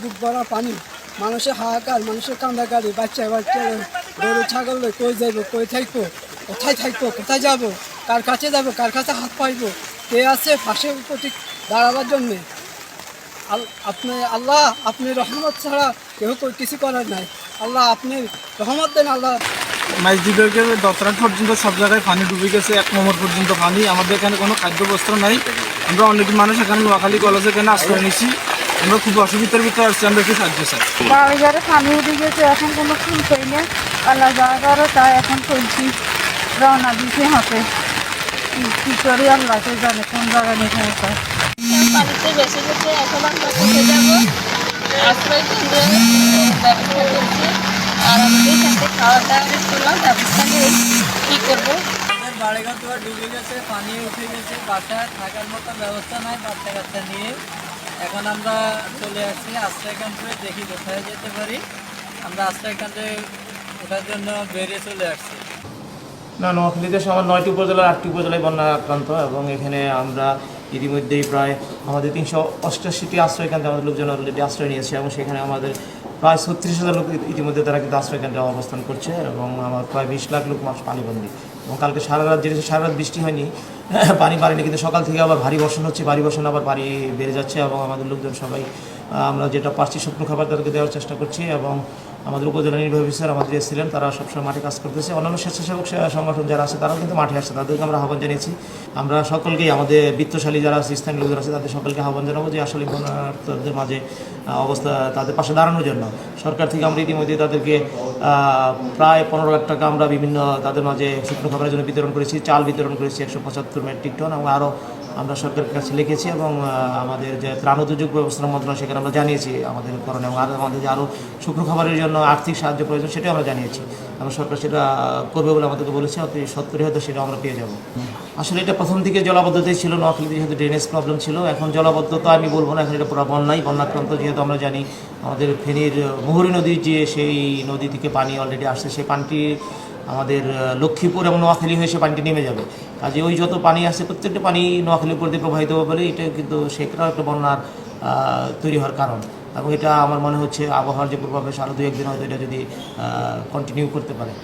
বুক ভরা পানি। মানুষের হাহাকার, মানুষের কান্দাকারি বাচ্চা বাচ্চা, গরু, ছাগল কই যাইব, কই থাকব কোথায় থাকব কোথায় যাব, কার কাছে যাব, কার কাছে হাত পাইবো, কে আছে পাশে প্রতি দাঁড়াবার জন্যে? আপনি, আল্লাহ আপনি রহমত ছাড়া কেউ কিছু করার নাই। আল্লাহ আপনি রহমত দেন, আল্লাহ মাইজদিকে দতরাট পর্যন্ত সব জায়গায় পানি ডুবে গেছে, এক নম্বর পর্যন্ত পানি। আমাদের এখানে কোনো খাদ্য বস্ত্র নাই। আমরা অনেক মানুষ এখানে নোয়াখালী কলেজে এখানে আশ্রয় নিচ্ছি আমরা খুব অসুবিধার ভিতরে আসছি আমরা একটু সাহায্য চাই। বাড়িঘরে পানি উঠে গেছে এখন কোনো ফুল পাই না আল্লাহ যা করো তাই এখন চলছি। রওনা দিতে হাতে কি- করি আল্লাহকে জানে কোন জায়গায় নিয়ে পৌঁছায় পানিতে বেসে গেছে এখন আমরা কোথায় যাব। আশ্রয় কেন্দ্রে ব্যবস্থা করছি। আর আমাদের এখান খাওয়া দাওয়া করলাম ব্যবস্থা নেই কী করব? আমাদের বাড়িঘর দুয়ার ডুবে গেছে পানি উঠে গেছে বাসায় থাকার মতো ব্যবস্থা নাই বাচ্চা কাচ্চা নিয়ে। এখন আমরা চলে আসছি আশ্রয় কেন্দ্রে, দেখি কোথায় যেতে পারি। আমরা আশ্রয় কেন্দ্রে ওঠার জন্য বেরিয়ে চলে আসছি। না, নোয়াখালীতে আমার নয়টি উপজেলার আটটি উপজেলায় বন্যা আক্রান্ত এবং এখানে আমরা ইতিমধ্যেই প্রায় আমাদের তিনশো অষ্টাশিটি আশ্রয় কেন্দ্রে আমাদের লোকজন অলরেডি আশ্রয় নিয়েছে এবং সেখানে আমাদের প্রায় ছত্রিশ হাজার লোক ইতিমধ্যে তারা কিন্তু আশ্রয় কেন্দ্রে অবস্থান করছে এবং আমার প্রায় বিশ লাখ লোক মাস পানিবন্দী এবং কালকে সারা রাত যেটা সারা রাত বৃষ্টি হয়নি, পানি বাড়েনি কিন্তু সকাল থেকে আবার ভারী বর্ষণ হচ্ছে, ভারী বর্ষণ আবার পানি বেড়ে যাচ্ছে এবং আমাদের লোকজন সবাই আমরা যেটা পারছি শুকনো খাবার তাদেরকে দেওয়ার চেষ্টা করছি এবং আমাদের উপজেলা নির্বাহী অফিসার আমাদের এসেছিলেন তারা সবসময় মাঠে কাজ করতেছে। অন্যান্য স্বেচ্ছাসেবক সংগঠন যারা আছে, তারাও কিন্তু মাঠে আসছে। তাদেরকে আমরা আহ্বান জানিয়েছি। আমরা সকলকেই, আমাদের বিত্তশালী যারা আছে, স্থানীয় লোকজন আছে, তাদের সকলকে আহ্বান জানাব যে আসলে বন্যার্থদের মাঝে অবস্থা তাদের পাশে দাঁড়ানোর জন্য। সরকার থেকে আমরা ইতিমধ্যে তাদেরকে প্রায় পনেরো লাখ টাকা আমরা বিভিন্ন তাদের মাঝে শুকনো খাবারের জন্য বিতরণ করেছি। চাল বিতরণ করেছি একশো পঁচাত্তর মেট্রিক টন এবং আরও আমরা সরকারের কাছে লিখেছি এবং আমাদের যে ত্রাণ দুর্যোগ ব্যবস্থাপনা মন্ত্রণালয় সেখানে আমরা জানিয়েছি আমাদের করণে এবং আমাদের যে আরও শুকনো খাবারের জন্য আর্থিক সাহায্য প্রয়োজন সেটাও আমরা জানিয়েছি। এবং সরকার সেটা করবে বলে আমাদেরকে বলেছে অতি সত্তরই হয়তো সেটা আমরা পেয়ে যাব। আসলে এটা প্রথম থেকে জলাবদ্ধতাই ছিল, নোয়াখালীতে যেহেতু ড্রেনেজ প্রবলেম ছিল, এখন জলাবদ্ধতা আমি বলব না, এখন এটা পুরো বন্যাই বন্যাক্রান্ত যেহেতু আমরা জানি, আমাদের ফেনীর মুহুরী নদীর যে সেই নদী থেকে পানি অলরেডি আসছে, সেই পানিটি আমাদের লক্ষ্মীপুর এবং নোয়াখালী হয়ে সে পানিটি নেমে যাবে। কাজে ওই যত পানি আসছে প্রত্যেকটা পানি নোয়াখালী উপর দিয়ে প্রবাহিত হবে বলে এটা কিন্তু সেটাও একটা বন্যার তৈরি হওয়ার কারণ। এবং এটা আমার মনে হচ্ছে আবহাওয়ার যে প্রভাবে আরও দু একদিন হয়তো এটা যদি কন্টিনিউ করতে পারে।